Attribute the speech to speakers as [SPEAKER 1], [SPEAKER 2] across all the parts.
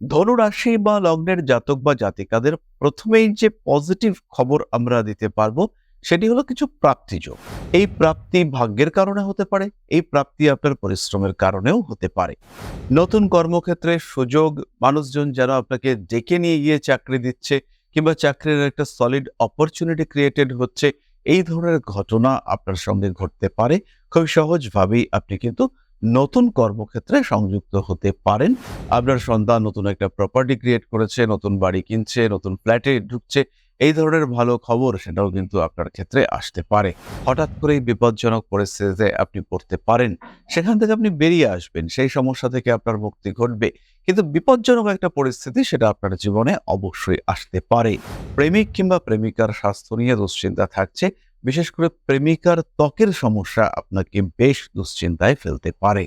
[SPEAKER 1] ধনু রাশি বা লগ্নের জাতক বা জাতিকাদের প্রথমেই যে পজিটিভ খবর আমরা দিতে পারব, সেটি হলো কিছু প্রাপ্তিযোগ এই প্রাপ্তি ভাগ্যের কারণে হতে পারে, এই প্রাপ্তি আপনার পরিশ্রমের কারণেও হতে পারে। নতুন কর্মক্ষেত্রে সুযোগ, মানুষজন যারা আপনাকে ডেকে নিয়ে গিয়ে চাকরি দিচ্ছে কিংবা চাকরির একটা সলিড অপরচুনিটি ক্রিয়েটেড হচ্ছে, এই ধরনের ঘটনা আপনার সঙ্গে ঘটতে পারে। খুব সহজভাবেই আপনি কিন্তু নতুন কর্মক্ষেত্রে সংযুক্ত হতে পারেন। আপনার সন্তান নতুন একটা প্রপার্টি ক্রিয়েট করেছে, নতুন বাড়ি কিনছে, নতুন ফ্ল্যাটে ঢুকছে, এই ধরনের ভালো খবর সেটাও কিন্তু আপনার ক্ষেত্রে আসতে পারে। হঠাৎ করেই বিপজ্জনক পরিস্থিতিতে আপনি পড়তে পারেন। সেখান থেকে আপনি বেরিয়ে আসবেন, সেই সমস্যা থেকে আপনার মুক্তি ঘটবে। কিন্তু বিপজ্জনক একটা পরিস্থিতি সেটা আপনার জীবনে অবশ্যই আসতে পারে। প্রেমিক কিংবা প্রেমিকার স্বাস্থ্য নিয়ে দুশ্চিন্তা থাকছে বিশেষ করে প্রেমিকার ত্বকের সমস্যা আপনাকে বেশ দুশ্চিন্তায় ফেলতে পারে।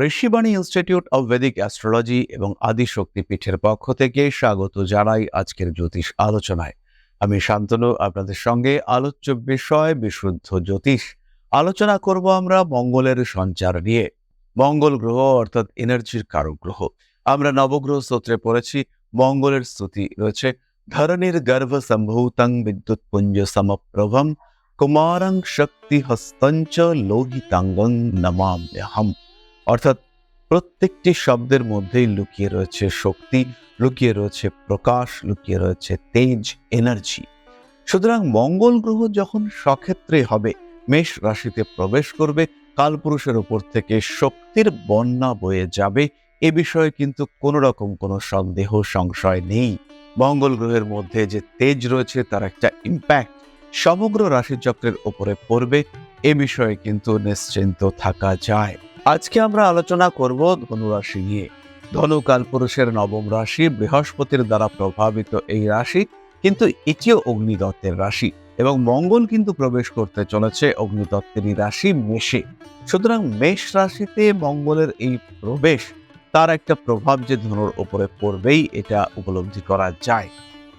[SPEAKER 1] Rishibani institute of Vedic astrology এবং আদি শক্তি পীঠের পক্ষ থেকে স্বাগত জানাই আজকের জ্যোতিষ আলোচনায়। আমি শান্তনু, আপনাদের সঙ্গে আলোচ্য বিষয় বিশুদ্ধ জ্যোতিষ। আলোচনা করব আমরা মঙ্গলের সঞ্চার নিয়ে। মঙ্গল গ্রহ অর্থাৎ এনার্জির কারক গ্রহ। আমরা নবগ্রহ স্তোত্রে পড়েছি, মঙ্গলের স্তুতি রয়েছে। ধরণীর গর্ভ সম্ভূতং বিদ্যুৎ পুঞ্জ সমপ্রভম, কুমারং শক্তি হস্তঞ্চ লোহিতাঙ্গং নমাম্যহম। অর্থাৎ প্রত্যেকটি শব্দের মধ্যেই লুকিয়ে রয়েছে শক্তি, লুকিয়ে রয়েছে প্রকাশ, লুকিয়ে রয়েছে তেজ এনার্জি সুতরাং মঙ্গল গ্রহ যখন সক্ষেত্রে হবে, মেষ রাশিতে প্রবেশ করবে, কালপুরুষের উপর থেকে শক্তির বন্যা বয়ে যাবে, এ বিষয়ে কিন্তু কোনো রকম কোনো সন্দেহ, সংশয় নেই। মঙ্গল গ্রহের মধ্যে যে তেজ রয়েছে, তার একটা ইম্প্যাক্ট সমগ্র রাশিচক্রের উপরে পড়বে, এ বিষয়ে কিন্তু নিশ্চিন্ত থাকা যায়। আজকে আমরা আলোচনা করব ধনুরাশি নিয়ে। ধনু কালপুরুষের নবম রাশি, বৃহস্পতির দ্বারা প্রভাবিত এই রাশি, কিন্তু এটিও অগ্নিদত্তের রাশি এবং মঙ্গল কিন্তু প্রবেশ করতে চলেছে অগ্নিদত্তেরই রাশি মেষে। সুতরাং মেষ রাশিতে মঙ্গলের এই প্রবেশ, তার একটা প্রভাব যে ধনুর ওপরে পড়বেই, এটা উপলব্ধি করা যায়।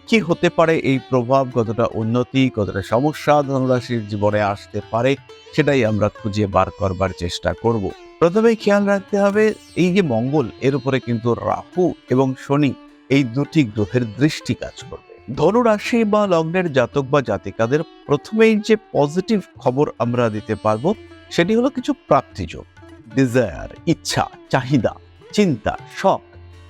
[SPEAKER 1] কি হতে পারে, এই প্রভাব কতটা উন্নতি, কতটা সমস্যা ধনুরাশির জীবনে আসতে পারে, সেটাই আমরা খুঁজে বার করবার চেষ্টা করব। প্রথমে খেয়াল রাখতে হবে, এই যে মঙ্গল, এর উপরে কিন্তু রাহু এবং শনি, এই দুটি গ্রহের দৃষ্টি কাজ করবে। ধনু রাশি বা লগ্নের জাতক বা জাতিকাদের প্রথমেই যে পজিটিভ খবর আমরা দিতে পারব, সেটি হলো কিছু প্রাপ্তিযোগ ডিজায়ার ইচ্ছা, চাহিদা, চিন্তা, শখ,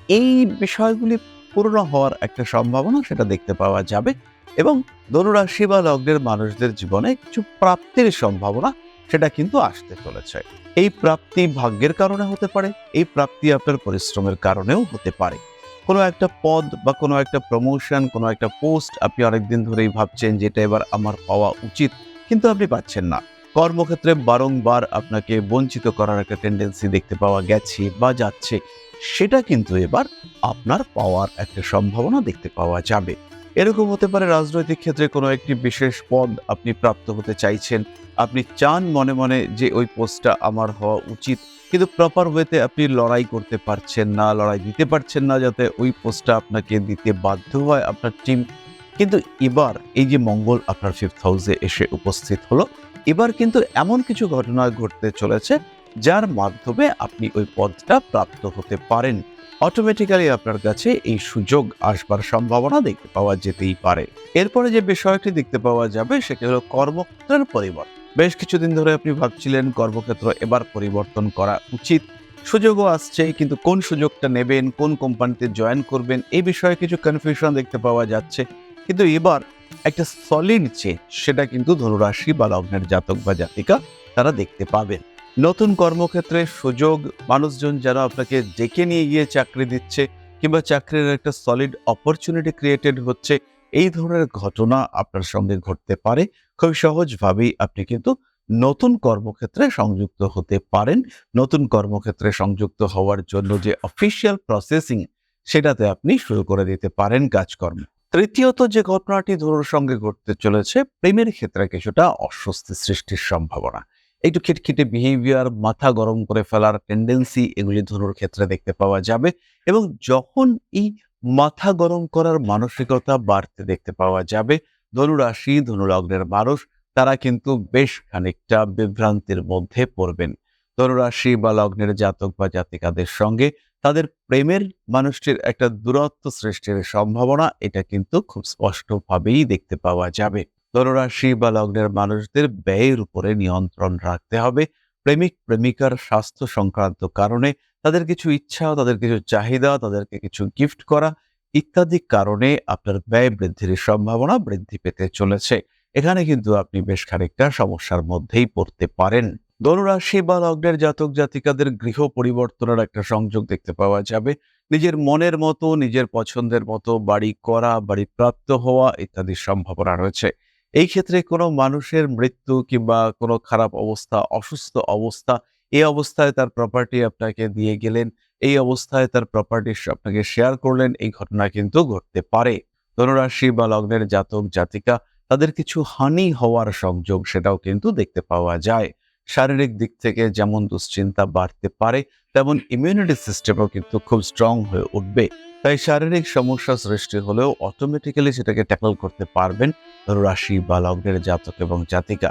[SPEAKER 1] এই বিষয়গুলি পূর্ণ হওয়ার একটা সম্ভাবনা সেটা দেখতে পাওয়া যাবে এবং ধনুরাশি বা লগ্নের মানুষদের জীবনে কিছু প্রাপ্তির সম্ভাবনা সেটা কিন্তু আসতে চলেছে। এই প্রাপ্তি ভাগ্যের কারণে হতে পারে, এই প্রাপ্তি আপনার পরিশ্রমের কারণেও হতে পারে। কোনো একটা পদ বা কোনো একটা প্রমোশন কোনো একটা পোস্ট আপনি অনেকদিন ধরেই ভাবছেন যেটা এবার আমার পাওয়া উচিত, কিন্তু আপনি পাচ্ছেন না। কর্মক্ষেত্রে বারংবার আপনাকে বঞ্চিত করার একটা টেন্ডেন্সি দেখতে পাওয়া গেছে বা যাচ্ছে। সেটা কিন্তু এবার আপনার পাওয়ার একটা সম্ভাবনা দেখতে পাওয়া যাবে। এরকম হতে পারে রাজনৈতিক ক্ষেত্রে কোনো একটি বিশেষ পদ আপনি প্রাপ্ত হতে চাইছেন। আপনি চান মনে মনে যে ওই পোস্টটা আমার হওয়া উচিত, কিন্তু প্রপার ওয়েতে আপনি লড়াই করতে পারছেন না, লড়াই দিতে পারছেন না যাতে ওই পোস্টটা আপনাকে দিতে বাধ্য হয় আপনার টিম কিন্তু এবার এই যে মঙ্গল আপনার ফিফথ হাউসে এসে উপস্থিত হলো, এবার কিন্তু এমন কিছু ঘটনা ঘটতে চলেছে যার মাধ্যমে আপনি ওই পদটা প্রাপ্ত হতে পারেন। অটোমেটিক্যালি আপনার কাছে এই সুযোগ আসবার সম্ভাবনা দেখতে পাওয়া যেতেই পারে। এরপরে যে বিষয়টি দেখতে পাওয়া যাবে, সেটি হলো কর্মক্ষেত্রের পরিবর্তন। বেশ কিছুদিন ধরে আপনি ভাবছিলেন কর্মক্ষেত্র এবার পরিবর্তন করা উচিত। সুযোগও আসছে, কিন্তু কোন সুযোগটা নেবেন, কোন কোম্পানিতে জয়েন করবেন এই বিষয়ে কিছু কনফিউশন দেখতে পাওয়া যাচ্ছে। কিন্তু এবার একটা সলিড চেঞ্জ সেটা কিন্তু ধনুরাশি বা লগ্নের জাতক বা জাতিকা তারা দেখতে পাবেন। নতুন কর্মক্ষেত্রে সুযোগ, মানুষজন যারা আপনাকে ডেকে নিয়ে গিয়ে চাকরি দিচ্ছে কিংবা চাকরির একটা সলিড অপরচুনিটি ক্রিয়েটেড হচ্ছে, এই ধরনের ঘটনা আপনার সঙ্গে ঘটতে পারে। খুব সহজভাবেই আপনি কিন্তু নতুন কর্মক্ষেত্রে সংযুক্ত হতে পারেন। নতুন কর্মক্ষেত্রে সংযুক্ত হওয়ার জন্য যে অফিসিয়াল প্রসেসিং সেটাতে আপনি শুরু করে দিতে পারেন কাজকর্ম। তৃতীয়ত যে ঘটনাটি ধনুর সঙ্গে ঘটতে চলেছে, প্রেমের ক্ষেত্রে কিছুটা অস্বস্তি সৃষ্টির সম্ভাবনা। একটু খিটখিটে বিহেভিয়ার মাথা গরম করে ফেলার টেন্ডেন্সি এগুলি ধনুর ক্ষেত্রে দেখতে পাওয়া যাবে এবং যখন এই মাথা গরম করার মানসিকতা বাড়তে দেখতে পাওয়া যাবে, ধনুরাশি, ধনুলগ্নের মানুষ, তারা কিন্তু বেশ খানিকটা বিভ্রান্তির মধ্যে পড়বেন। ধনুরাশি বা লগ্নের জাতক বা জাতিকাদের সঙ্গে তাদের প্রেমের মানুষটির একটা দূরত্ব সৃষ্টির সম্ভাবনা, এটা কিন্তু খুব স্পষ্টভাবেই দেখতে পাওয়া যাবে। ধনুরাশি বা লগ্নের মানুষদের ব্যয়ের উপরে নিয়ন্ত্রণ রাখতে হবে। প্রেমিক, প্রেমিকার স্বাস্থ্য সংক্রান্ত কারণে তাদের কিছু ইচ্ছা, তাদের কিছু চাহিদা, তাদেরকে কিছু গিফট করা ইত্যাদি কারণে আপনার ব্যয় বৃদ্ধির সম্ভাবনা বৃদ্ধি পেতে চলেছে। এখানে কিন্তু আপনি বেশ খানিকটা সমস্যার মধ্যেই পড়তে পারেন। ধনুরাশি বা লগ্নের জাতক জাতিকাদের গৃহ পরিবর্তনের একটা সংযোগ দেখতে পাওয়া যাবে। নিজের মনের মতো, নিজের পছন্দের মতো বাড়ি করা বাড়ি প্রাপ্ত হওয়া ইত্যাদির সম্ভাবনা রয়েছে। এই ক্ষেত্রে কোনো মানুষের মৃত্যু কিংবা কোনো খারাপ অবস্থা, অসুস্থ অবস্থা, এই অবস্থায় তার প্রপার্টি আপনাকে দিয়ে গেলেন, এই অবস্থায় তার প্রপার্টি আপনাকে শেয়ার করলেন, এই ঘটনা কিন্তু ঘটতে পারে। ধনুরাশি বা লগ্নের জাতক, জাতিকা, তাদের কিছু হানি হওয়ার সংযোগ সেটাও কিন্তু দেখতে পাওয়া যায়। শারীরিক দিক থেকে যেমন দুশ্চিন্তা বাড়তে পারে, তেমন ইমিউনিটি সিস্টেমও কিন্তু খুব স্ট্রং হয়ে উঠবে। তাই শারীরিক সমস্যা সৃষ্টি হলেও অটোমেটিক্যালি সেটাকে ট্যাকল করতে পারবেন রাশি বা লগ্নের জাতক এবং জাতিকা।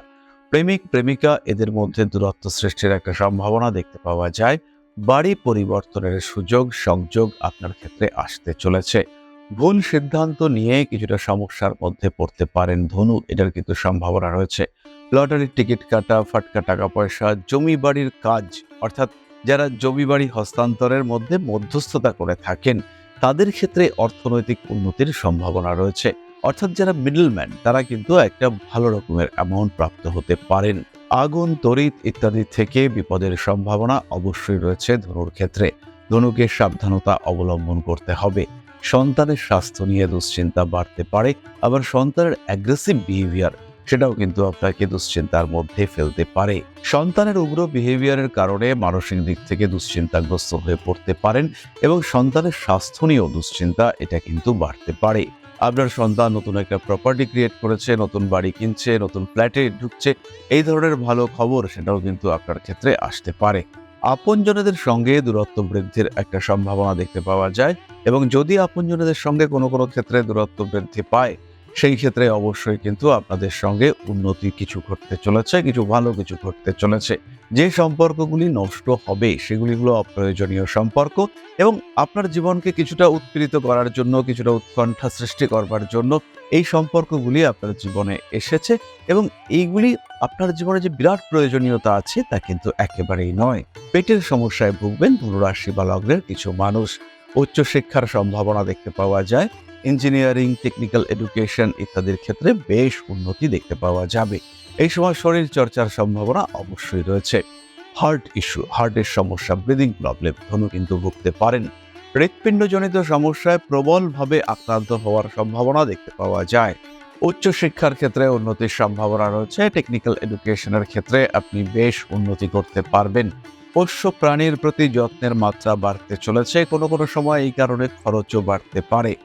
[SPEAKER 1] প্রেমিক, প্রেমিকা এদের মধ্যে দূরত্ব সৃষ্টির একটা সম্ভাবনা দেখতে পাওয়া যায়। বাড়ি পরিবর্তনের সুযোগ, সংযোগ আপনার ক্ষেত্রে আসতে চলেছে। ভুল সিদ্ধান্ত নিয়ে কিছুটা সমস্যার মধ্যে পড়তে পারেন ধনু, এটার কিন্তু সম্ভাবনা রয়েছে। লটারির টিকিট কাটা, ফাটকা টাকা পয়সা, জমি বাড়ির কাজ, অর্থাৎ যারা জমি বাড়ি হস্তান্তরের মধ্যে মধ্যস্থতা করে থাকেন তাদের ক্ষেত্রে অর্থনৈতিক উন্নতির সম্ভাবনা রয়েছে। অর্থাৎ যারা মিডলম্যান তারা কিন্তু একটা ভালো রকমের অ্যামাউন্ট প্রাপ্ত হতে পারেন। আগুন, তড়িৎ ইত্যাদি থেকে বিপদের সম্ভাবনা অবশ্যই রয়েছে ধনুর ক্ষেত্রে। ধনুকে সাবধানতা অবলম্বন করতে হবে। সন্তানের স্বাস্থ্য নিয়ে দুশ্চিন্তা বাড়তে পারে। আবার সন্তানের অ্যাগ্রেসিভ বিহেভিয়ার সেটাও কিন্তু আপনাকে দুশ্চিন্তার মধ্যে ফেলতে পারে। সন্তানের উগ্র বিহেভিয়ারের কারণে মানসিক দিক থেকে দুশ্চিন্তাগ্রস্ত হয়ে পড়তে পারেন এবং সন্তানের স্বাস্থ্য নিয়েও দুশ্চিন্তা, এটা কিন্তু বাড়তে পারে। আপনার সন্তান নতুন একটা প্রপার্টি ক্রিয়েট করেছে, নতুন বাড়ি কিনছে, নতুন ফ্ল্যাটে ঢুকছে, এই ধরনের ভালো খবর সেটাও কিন্তু আপনার ক্ষেত্রে আসতে পারে। আপনজনেদের সঙ্গে দূরত্ব বৃদ্ধির একটা সম্ভাবনা দেখতে পাওয়া যায় এবং যদি আপনজনেদের সঙ্গে কোনো কোনো ক্ষেত্রে দূরত্ব বৃদ্ধি পায় সেই ক্ষেত্রে অবশ্যই কিন্তু আপনাদের সঙ্গে উন্নতি কিছু ঘটতে চলেছে, কিছু ভালো কিছু ঘটতে চলেছে। যে সম্পর্কগুলি নষ্ট হবে, সেগুলি হলো অপ্রয়োজনীয় সম্পর্ক এবং আপনার জীবনকে কিছুটা উৎপীড়িত করার জন্য, কিছুটা উৎকণ্ঠা সৃষ্টি করবার জন্য এই সম্পর্কগুলি আপনার জীবনে এসেছে এবং এইগুলি আপনার জীবনে যে বিরাট প্রয়োজনীয়তা আছে তা কিন্তু একেবারেই নয়। পেটের সমস্যায় ভুগবেন, ধনুরাশি বা লগ্নের কিছু মানুষ। উচ্চশিক্ষার সম্ভাবনা দেখতে পাওয়া যায়। ইঞ্জিনিয়ারিং, টেকনিক্যাল এডুকেশন ইত্যাদির ক্ষেত্রে বেশ উন্নতি দেখতে পাওয়া যাবে। এই সময় শরীর চর্চার সম্ভাবনা অবশ্যই রয়েছে। হার্ট ইস্যু, হার্টের সমস্যা, ব্রিদিং প্রবলেম, ধনু কিন্তু ভুগতে পারেন। হৃৎপিণ্ডজনিত সমস্যায় প্রবলভাবে আক্রান্ত হওয়ার সম্ভাবনা দেখতে পাওয়া যায়। উচ্চশিক্ষার ক্ষেত্রে উন্নতির সম্ভাবনা রয়েছে। টেকনিক্যাল এডুকেশনের ক্ষেত্রে আপনি বেশ উন্নতি করতে পারবেন। পোষ্য প্রাণীর প্রতি যত্নের মাত্রা বাড়তে চলেছে। কোনো কোনো সময় এই কারণে খরচও বাড়তে পারে।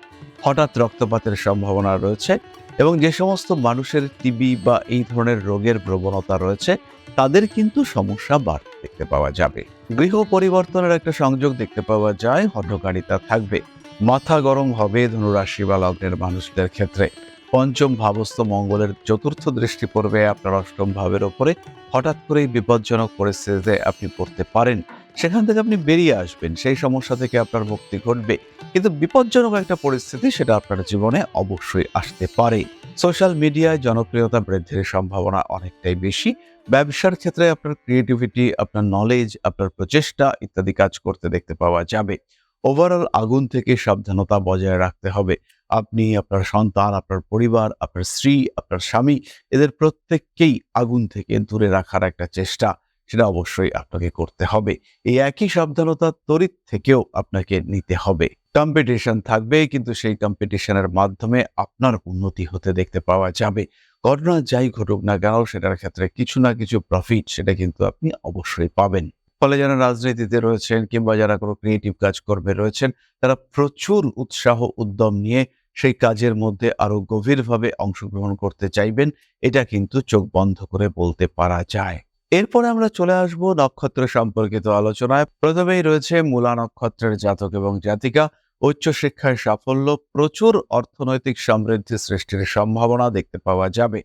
[SPEAKER 1] হঠাৎ রক্তপাতের সম্ভাবনা রয়েছে এবং যে সমস্ত মানুষের টিবি বা এই ধরনের রোগের প্রবণতা রয়েছে, তাদের কিন্তু সমস্যা বাড়তে দেখতে পাওয়া যাবে। গৃহ পরিবর্তনের একটা সংযোগ দেখতে পাওয়া যায়, হঠকারিতা থাকবে। মাথা গরম হবে ধনুরাশি বা লগ্নের মানুষদের ক্ষেত্রে। পঞ্চম ভাবস্থ মঙ্গলের চতুর্থ দৃষ্টি পড়বে আপনার অষ্টম ভাবের ওপরে। হঠাৎ করেই বিপজ্জনক পরিস্থিতিতে আপনি পড়তে পারেন। সেখান থেকে আপনি বেরিয়ে আসবেন, সেই সমস্যা থেকে আপনার মুক্তি ঘটবে। কিন্তু বিপজ্জনক একটা পরিস্থিতি সেটা আপনার জীবনে অবশ্যই আসতে পারে। সোশ্যাল মিডিয়ায় জনপ্রিয়তা বৃদ্ধির সম্ভাবনা অনেকটাই বেশি। ব্যবসার ক্ষেত্রে আপনার ক্রিয়েটিভিটি আপনার নলেজ আপনার প্রচেষ্টা ইত্যাদি কাজ করতে দেখতে পাওয়া যাবে। ওভারঅল আগুন থেকে সাবধানতা বজায় রাখতে হবে। আপনি, আপনার সন্তান, আপনার পরিবার, আপনার স্ত্রী, আপনার স্বামী, এদের প্রত্যেককেই আগুন থেকে দূরে রাখার একটা চেষ্টা। সেটা অবশ্যই আপনাকে করতে হবে। এই একই সাবধানতা তড়িৎ থেকেও আপনাকে নিতে হবে। কম্পিটিশন থাকবে কিন্তু সেই কম্পিটিশনের মাধ্যমে আপনার উন্নতি হতে দেখতে পাওয়া যাবে। ঘটনা যাই ঘটুক না কেন, সেটার ক্ষেত্রে কিছু না কিছু প্রফিট সেটা কিন্তু আপনি অবশ্যই পাবেন। ফলে যারা রাজনীতিতে রয়েছেন কিংবা যারা কোনো ক্রিয়েটিভ কাজ করবে রয়েছেন, তারা প্রচুর উৎসাহ, উদ্যম নিয়ে সেই কাজের মধ্যে আরও গভীরভাবে অংশগ্রহণ করতে চাইবেন। এটা কিন্তু চোখ বন্ধ করে বলতে পারা যায়। এরপরে আমরা চলে আসব নক্ষত্র সম্পর্কিত আলোচনায়। প্রথমেই রয়েছে মূলা নক্ষত্রের জাতক এবং জাতিকা। উচ্চশিক্ষায় সাফল্য, প্রচুর অর্থনৈতিক সমৃদ্ধি সৃষ্টির সম্ভাবনা দেখতে পাওয়া যাবে।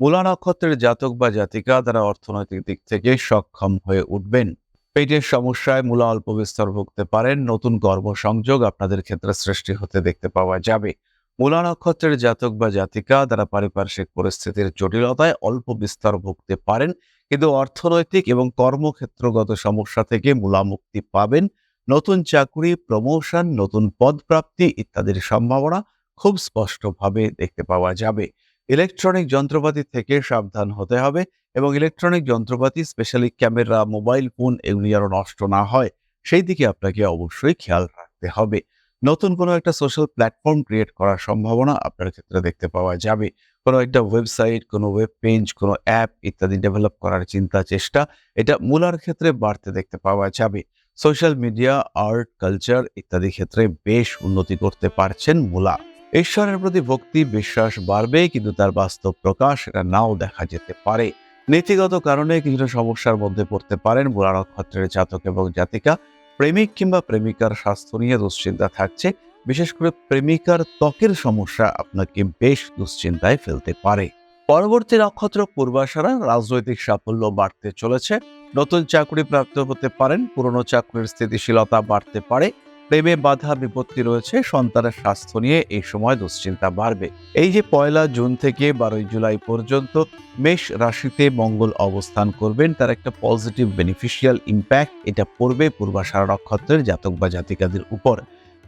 [SPEAKER 1] মূলা নক্ষত্রের জাতক বা জাতিকা তারা অর্থনৈতিক দিক থেকে সক্ষম হয়ে উঠবেন। পেটের সমস্যায় মূলা অল্প বিস্তর ভুগতে পারেন, নতুন কর্মসংযোগ আপনাদের ক্ষেত্রে সৃষ্টি হতে দেখতে পাওয়া যাবে। মূলা নক্ষত্রের জাতক বা জাতিকা তারা পারিপার্শ্বিক পরিস্থিতির জটিলতায় অল্প বিস্তর ভুগতে পারেন কিন্তু অর্থনৈতিক এবং কর্মক্ষেত্রগত সমস্যা থেকে মূলা মুক্তি পাবেন। নতুন চাকুরি, প্রমোশন, নতুন পদপ্রাপ্তি ইত্যাদির সম্ভাবনা খুব স্পষ্টভাবে দেখতে পাওয়া যাবে। ইলেকট্রনিক যন্ত্রপাতি থেকে সাবধান হতে হবে এবং ইলেকট্রনিক যন্ত্রপাতি, স্পেশালি ক্যামেরা, মোবাইল, ফোন এগুলি যেন নষ্ট না হয়, সেই দিকে আপনাকে অবশ্যই খেয়াল রাখতে হবে। নতুন কোনো একটা সোশ্যাল প্ল্যাটফর্ম ক্রিয়েট করার সম্ভাবনা আপনার ক্ষেত্রে দেখতে পাওয়া যাবে। কোনো একটা ওয়েবসাইট কোনো ওয়েব পেজ কোনো অ্যাপ ইত্যাদি ডেভেলপ করার চিন্তা, চেষ্টা, এটা মূলার ক্ষেত্রে বাড়তে দেখতে পাওয়া যাবে। সোশ্যাল মিডিয়া আর্ট কালচার ইত্যাদি ক্ষেত্রে বেশ উন্নতি করতে পারছেন মূলা। ঈশ্বরের প্রতি ভক্তি, বিশ্বাস বাড়বে, কিন্তু তার বাস্তব প্রকাশ এটা নাও দেখা যেতে পারে। নীতিগত কারণে কিছুটা সমস্যার মধ্যে পড়তে পারেন মূলা নক্ষত্রের জাতক এবং জাতিকা। প্রেমিক কিংবা প্রেমিকার স্বাস্থ্য নিয়ে দুশ্চিন্তা থাকছে, বিশেষ করে প্রেমিকার ত্বকের সমস্যা আপনাকে বেশ দুশ্চিন্তায় ফেলতে পারে। পরবর্তী নক্ষত্র পূর্বাশারা রাজনৈতিক সাফল্য বাড়তে চলেছে। নতুন চাকরি প্রাপ্ত হতে পারেন, পুরনো চাকরির স্থিতিশীলতা বাড়তে পারে প্রেমে বাধা বিপত্তি রয়েছে, সন্তানের স্বাস্থ্য নিয়ে এই সময় দুশ্চিন্তা বাড়বে। এই যে পয়লা জুন থেকে বারোই জুলাই পর্যন্ত মেষ রাশিতে মঙ্গল অবস্থান করবেন, তার একটা পজিটিভ বেনিফিশিয়াল ইম্প্যাক্ট এটা পড়বে পূর্বাশারা নক্ষত্রের জাতক বা জাতিকাদের উপর।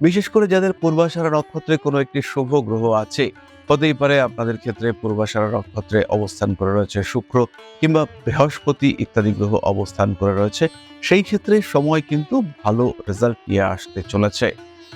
[SPEAKER 1] বিশেষ করে যাদের পূর্বাশারা নক্ষত্রে কোনো একটি শুভ গ্রহ আছে হতেই পারে আপনাদের ক্ষেত্রে, পূর্বাশারা নক্ষত্রে অবস্থান করে রয়েছে শুক্র কিংবা বৃহস্পতি ইত্যাদি গ্রহ অবস্থান করে রয়েছে। সেই ক্ষেত্রে সময় কিন্তু ভালো রেজাল্ট নিয়ে আসতে চলেছে।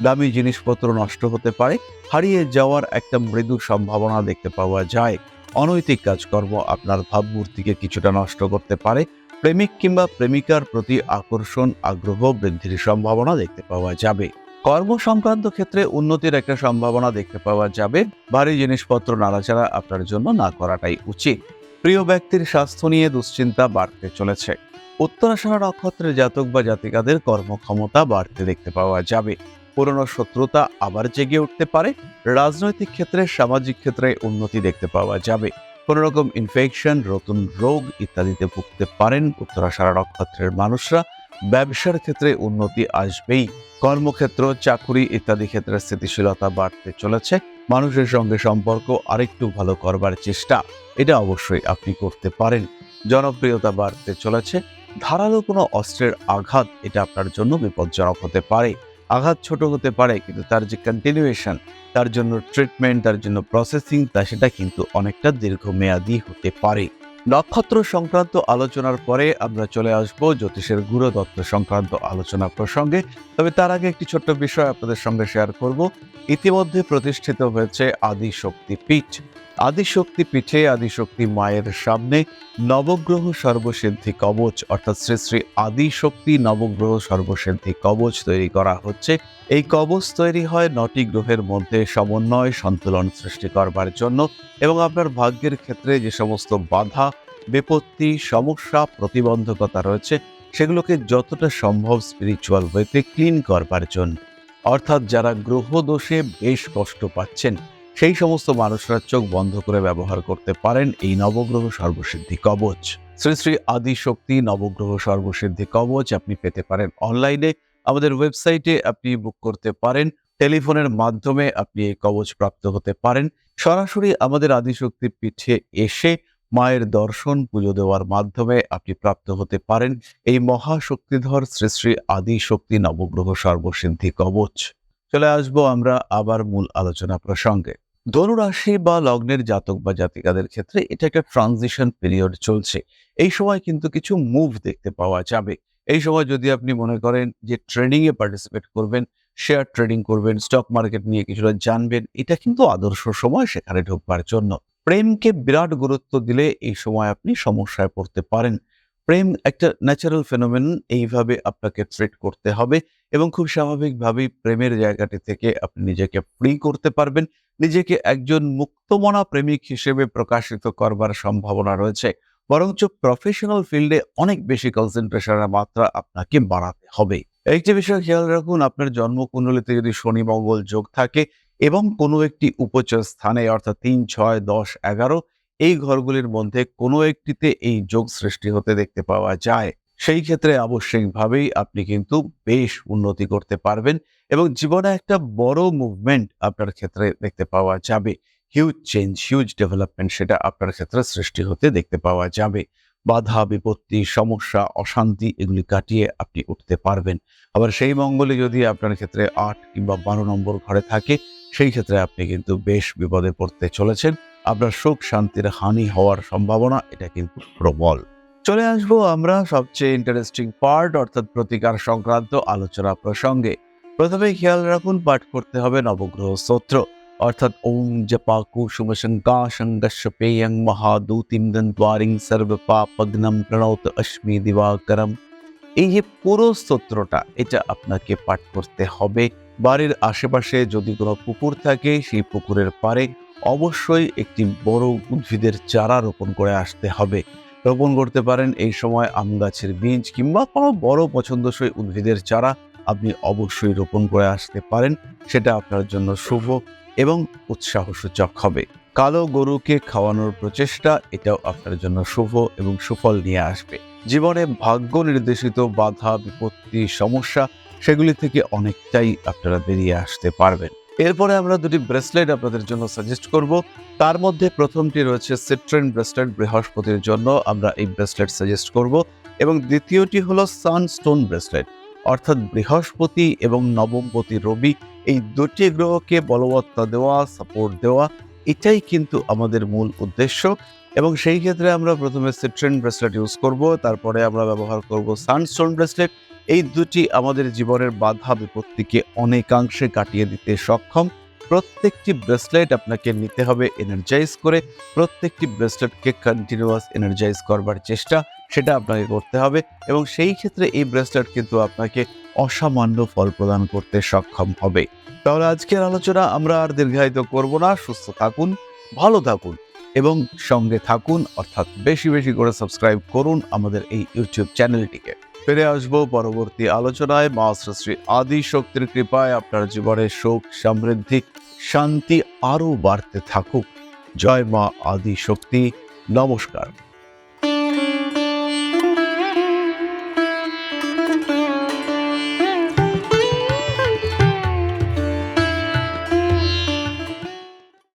[SPEAKER 1] দামি জিনিসপত্র নষ্ট হতে পারে, হারিয়ে যাওয়ার একটা মৃদু সম্ভাবনা দেখতে পাওয়া যায়। অনৈতিক কাজকর্ম আপনার ভাবমূর্তিকে কিছুটা নষ্ট করতে পারে, প্রেমিক কিংবা প্রেমিকার প্রতি আকর্ষণ, আগ্রহ বৃদ্ধির সম্ভাবনা দেখতে পাওয়া যাবে। কর্ম সংক্রান্ত ক্ষেত্রে উন্নতির একটা সম্ভাবনা দেখতে পাওয়া যাবে। ভারী জিনিসপত্র নাড়াচাড়া আপনার জন্য না করাটাই উচিত। প্রিয় ব্যক্তির স্বাস্থ্য নিয়ে দুশ্চিন্তা বাড়তে চলেছে। উত্তরাষাঢ় নক্ষত্রের জাতক বা জাতিকাদের কর্মক্ষমতা বাড়তে দেখতে পাওয়া যাবে। পুরনো শত্রুতা আবার জেগে উঠতে পারে। রাজনৈতিক ক্ষেত্রে, সামাজিক ক্ষেত্রে উন্নতি দেখতে পাওয়া যাবে। কোনো রকম ইনফেকশন নতুন রোগ ইত্যাদিতে ভুগতে পারেন উত্তরাষাঢ় নক্ষত্রের মানুষরা। ব্যবসার ক্ষেত্রে উন্নতি আসবেই। কর্মক্ষেত্র, চাকুরি ইত্যাদি ক্ষেত্রে স্থিতিশীলতা বাড়তে চলেছে। মানুষের সঙ্গে সম্পর্ক আরেকটু ভালো করবার চেষ্টা, এটা অবশ্যই আপনি করতে পারেন। জনপ্রিয়তা বাড়তে চলেছে। ধারালো কোনো অস্ত্রের আঘাত, এটা আপনার জন্য বিপজ্জনক হতে পারে। আঘাত ছোট হতে পারে, কিন্তু তার যে কন্টিনিউয়েশন তার জন্য ট্রিটমেন্ট তার জন্য প্রসেসিং তা সেটা কিন্তু অনেকটা দীর্ঘমেয়াদী হতে পারে। নক্ষত্র সংক্রান্ত আলোচনার পরে আমরা চলে আসব জ্যোতিষের গুরুদত্ত সংক্রান্ত আলোচনা প্রসঙ্গে। তবে তার আগে একটি ছোট্ট বিষয় আপনাদের সঙ্গে শেয়ার করব। ইতিমধ্যে প্রতিষ্ঠিত হয়েছে আদিশক্তি পীঠ। আদিশক্তি পীঠে আদিশক্তি মায়ের সামনে নবগ্রহ সর্বসিদ্ধি কবচ, অর্থাৎ শ্রী শ্রী আদিশক্তি নবগ্রহ সর্বসিদ্ধি কবচ তৈরি করা হচ্ছে। এই কবচ তৈরি হয় নটি গ্রহের মধ্যে সমন্বয় সন্তুলন সৃষ্টি করবার জন্য এবং আপনার ভাগ্যের ক্ষেত্রে যে সমস্ত বাধা, বিপত্তি, সমস্যা, প্রতিবন্ধকতা রয়েছে, সেগুলোকে যতটা সম্ভব স্পিরিচুয়াল ওয়েতে ক্লিন করবার জন্য। অর্থাৎ যারা গ্রহ দোষে বেশ কষ্ট পাচ্ছেন, সেই সমস্ত মানুষরা চোখ বন্ধ করে ব্যবহার করতে পারেন এই নবগ্রহ সর্বসিদ্ধি কবচ। শ্রী শ্রী আদি শক্তি নবগ্রহ সর্বসিদ্ধি কবচ আপনি পেতে পারেন অনলাইনে, আমাদের ওয়েবসাইটে আপনি বুক করতে পারেন, টেলিফোনের মাধ্যমে আপনি এই কবচ প্রাপ্ত হতে পারেন। সরাসরি আমাদের আদিশক্তির পিঠে এসে মায়ের দর্শন পুজো দেওয়ার মাধ্যমে আপনি প্রাপ্ত হতে পারেন এই মহাশক্তিধর শ্রী শ্রী আদি শক্তি নবগ্রহ সর্বসিদ্ধি কবচ। চলে আসব আমরা আবার মূল আলোচনা প্রসঙ্গে। ধনুরাশি বা লগ্নের জাতক বা জাতিকাদের ক্ষেত্রে এটা একটা ট্রানজিশন পিরিয়ড চলছে। এই সময় কিন্তু কিছু মুভ দেখতে পাওয়া যাবে। এই সময় যদি আপনি মনে করেন যে ট্রেনিং এ পার্টিসিপেট করবেন শেয়ার ট্রেডিং করবেন স্টক মার্কেট নিয়ে কিছুটা জানবেন, এটা কিন্তু আদর্শ সময় সেখানে ঢুকবার জন্য। প্রেমকে বিরাট গুরুত্ব দিলে এই সময় আপনি সমস্যায় পড়তে পারেন। প্রেম একটা ন্যাচারাল ফেনোমেন এইভাবে আপনাকে ট্রিট করতে হবে এবং খুব স্বাভাবিকভাবেই প্রেমের জায়গাটি থেকে আপনি নিজেকে ফ্রি করতে পারবেন। নিজেকে একজন মুক্তমনা প্রেমিক হিসেবে প্রকাশিত করবার সম্ভাবনা রয়েছে। বরঞ্চ প্রফেশনাল ফিল্ডে অনেক বেশি কনসেন্ট্রেশনের মাত্রা আপনাকে বাড়াতে হবে। একটি বিষয় খেয়াল রাখুন, আপনার জন্মকুণ্ডলিতে যদি শনি মঙ্গল যোগ থাকে এবং কোনো একটি উপচয় স্থানে, অর্থাৎ তিন, ছয়, দশ, এগারো, এই ঘরগুলির মধ্যে কোনো একটিতে এই যোগ সৃষ্টি হতে দেখতে পাওয়া যায়। সেই ক্ষেত্রে আবশ্যিকভাবেই আপনি কিন্তু বেশ উন্নতি করতে পারবেন এবং জীবনে একটা বড় মুভমেন্ট আপনার ক্ষেত্রে দেখতে পাওয়া যাবে। হিউজ চেঞ্জ হিউজ ডেভেলপমেন্ট সেটা আপনার ক্ষেত্রে সৃষ্টি হতে দেখতে পাওয়া যাবে। বাধা, বিপত্তি, সমস্যা, অশান্তি এগুলি কাটিয়ে আপনি উঠতে পারবেন। আবার সেই মঙ্গলে যদি আপনার ক্ষেত্রে আট কিংবা বারো নম্বর ঘরে থাকে সেই ক্ষেত্রে আপনি কিন্তু বেশ বিপদে পড়তে চলেছেন। আপনার সুখ শান্তির হানি হওয়ার সম্ভাবনা, এটা কিন্তু প্রবল। চলে আসব আমরা সবচেয়ে ইন্টারেস্টিং পার্ট অর্থাৎ প্রতিকার সংক্রান্ত আলোচনা প্রসঙ্গে। প্রথমে খেয়াল রাখুন, পাঠ করতে হবে নবগ্রহ স্তোত্র। অর্থাৎ ওম জপা কুসুম শঙ্কা শঙ্কশ পেয়ং মহাদূতিম দন্ত্বারিং সর্ব পাপগ্নম প্রণৌত অশ্মি দিবাকরম। এই যে পুরো স্তোত্রটা, এটা আপনাকে পাঠ করতে হবে। বাড়ির আশেপাশে যদি কোনো পুকুর থাকে, সেই পুকুরের পাড়ে অবশ্যই একটি বড় উদ্ভিদের চারা রোপণ করে আসতে হবে। রোপণ করতে পারেন এই সময় আম গাছের বীজ কিংবা কোনো বড় পছন্দসই উদ্ভিদের চারা আপনি অবশ্যই রোপণ করে আসতে পারেন। সেটা আপনার জন্য শুভ এবং উৎসাহসূচক হবে। কালো গরুকে খাওয়ানোর প্রচেষ্টা, এটাও আপনার জন্য শুভ এবং সুফল নিয়ে আসবে। জীবনে ভাগ্য নির্দেশিত বাধা, বিপত্তি, সমস্যা সেগুলি থেকে অনেকটাই আপনারা বেরিয়ে আসতে পারবেন। এরপরে আমরা দুটি ব্রেসলেট আপনাদের জন্য সাজেস্ট করব। তার মধ্যে প্রথমটি রয়েছে সিট্রেন ব্রেসলেট বৃহস্পতির জন্য আমরা এই ব্রেসলেট সাজেস্ট করব এবং দ্বিতীয়টি হলো সানস্টোন ব্রেসলেট অর্থাৎ বৃহস্পতি এবং নবমপতি রবি এই দুটি গ্রহকে বলবত্তা দেওয়া সাপোর্ট দেওয়া, এটাই কিন্তু আমাদের মূল উদ্দেশ্য এবং সেই ক্ষেত্রে আমরা প্রথমে সিট্রেন ব্রেসলেট ইউজ করব, তারপরে আমরা ব্যবহার করব সানস্টোন ব্রেসলেট এই দুটি আমাদের জীবনের বাধা বিপত্তিকে অনেকাংশে কাটিয়ে দিতে সক্ষম। প্রত্যেকটি ব্রেসলেট আপনাকে নিতে হবে এনার্জাইজ করে। প্রত্যেকটি ব্রেসলেটকে কন্টিনিউয়াস এনার্জাইজ করবার চেষ্টা, সেটা আপনাকে করতে হবে এবং সেই ক্ষেত্রে এই ব্রেসলেট কিন্তু আপনাকে অসামান্য ফল প্রদান করতে সক্ষম হবে। তাহলে আজকের আলোচনা আমরা আর দীর্ঘায়িত করব না। সুস্থ থাকুন, ভালো থাকুন এবং সঙ্গে থাকুন। অর্থাৎ বেশি বেশি করে সাবস্ক্রাইব করুন আমাদের এই ইউটিউব চ্যানেলটিকে ফিরে আসব পরবর্তী আলোচনায়। মা শ্রী আদি শক্তির কৃপায় আপনার জীবনে সুখ, সমৃদ্ধি, শান্তি আরও বাড়তে থাকুক। জয় মা আদি শক্তি নমস্কার।